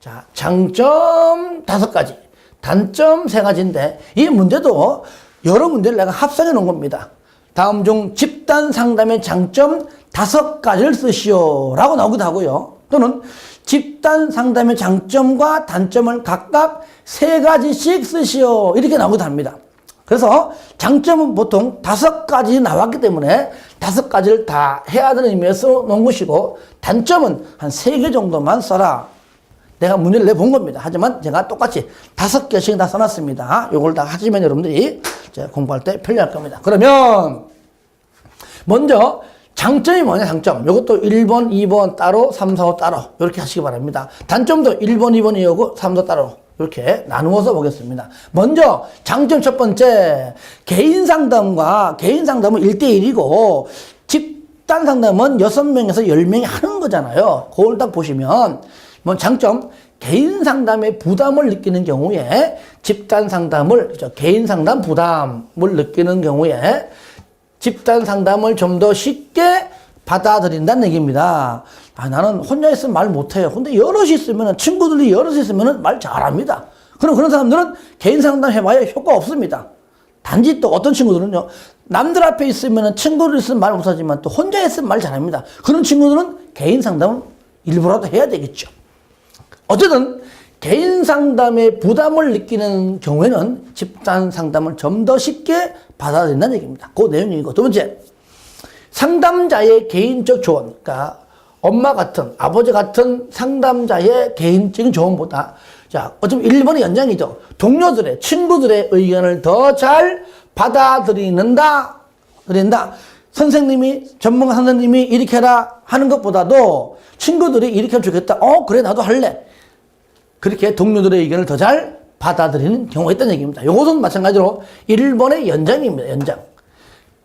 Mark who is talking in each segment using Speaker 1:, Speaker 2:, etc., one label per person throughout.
Speaker 1: 자, 장점 다섯 가지, 단점 세 가지인데 이 문제도 여러 문제를 내가 합성해 놓은 겁니다. 다음 중 집단 상담의 장점 다섯 가지를 쓰시오라고 나오기도 하고요. 또는 집단 상담의 장점과 단점을 각각 세 가지씩 쓰시오 이렇게 나오기도 합니다. 그래서 장점은 보통 다섯 가지 나왔기 때문에 다섯 가지를 다 해야 되는 의미에서 놓은 것이고 단점은 한 세 개 정도만 써라. 내가 문제를 내본 겁니다. 하지만 제가 똑같이 다섯 개씩 다 써놨습니다. 요걸 다 하시면 여러분들이 공부할 때 편리할 겁니다. 그러면 먼저 장점이 뭐냐 장점. 요것도 1번, 2번 따로, 3, 4, 5 따로 이렇게 하시기 바랍니다. 단점도 1번, 2번 이거고 3, 4 따로 이렇게 나누어서 보겠습니다. 먼저 장점 첫 번째 개인 상담과 개인 상담은 1대1이고 집단 상담은 6명에서 10명이 하는 거잖아요. 그걸 딱 보시면 뭐 장점 개인 상담에 부담을 느끼는 경우에 집단 상담을 그죠? 개인 상담 부담을 느끼는 경우에 집단 상담을 좀 더 쉽게 받아들인다는 얘기입니다. 아, 나는 혼자 있으면 말 못해요. 근데 여럿이 있으면, 친구들이 여럿이 있으면 말 잘합니다. 그럼 그런 사람들은 개인 상담 해봐야 효과 없습니다. 단지 또 어떤 친구들은요, 남들 앞에 있으면 친구들 있으면 말 못하지만 또 혼자 있으면 말 잘합니다. 그런 친구들은 개인 상담은 일부라도 해야 되겠죠. 어쨌든 개인 상담에 부담을 느끼는 경우에는 집단 상담을 좀 더 쉽게 받아들인다는 얘기입니다. 그 내용이고 두 번째 상담자의 개인적 조언, 그러니까 엄마 같은 아버지 같은 상담자의 개인적인 조언보다 자 어쩌면 1번의 연장이죠. 동료들의 친구들의 의견을 더 잘 받아들이는다, 드린다. 선생님이 전문가 선생님이 이렇게 해라 하는 것보다도 친구들이 이렇게 하면 좋겠다. 어 그래 나도 할래. 그렇게 동료들의 의견을 더 잘 받아들이는 경우가 있다는 얘기입니다. 이것은 마찬가지로 1번의 연장입니다. 연장.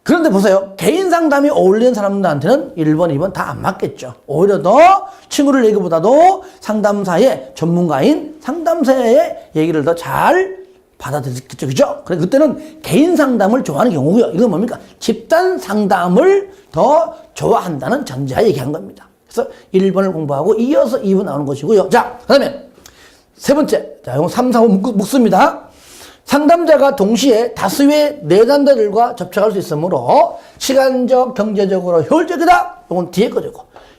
Speaker 1: 그런데 보세요. 개인 상담이 어울리는 사람들한테는 1번, 2번 다 안 맞겠죠. 오히려 더 친구를 얘기보다도 상담사의 전문가인 상담사의 얘기를 더 잘 받아들이겠죠. 그죠? 그래, 그때는 개인 상담을 좋아하는 경우고요. 이건 뭡니까? 집단 상담을 더 좋아한다는 전제하 얘기한 겁니다. 그래서 1번을 공부하고 이어서 2번 나오는 것이고요. 자, 그 다음에 세 번째. 자, 이거 3, 4, 5 묶, 묶습니다. 상담자가 동시에 다수의 내담자들과 접촉할 수 있으므로 시간적, 경제적으로 효율적이다. 이건 뒤에 거죠.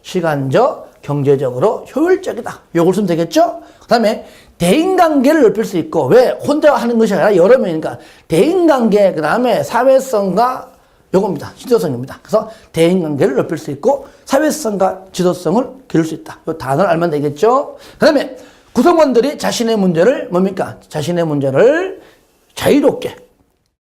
Speaker 1: 시간적, 경제적으로 효율적이다. 요걸 쓰면 되겠죠? 그 다음에 대인관계를 넓힐 수 있고, 왜? 혼자 하는 것이 아니라 여러 명이니까 대인관계, 그 다음에 사회성과 요겁니다. 지도성입니다. 그래서 대인관계를 넓힐 수 있고, 사회성과 지도성을 기를 수 있다. 요 단어를 알면 되겠죠? 그 다음에 구성원들이 자신의 문제를 뭡니까? 자신의 문제를 자유롭게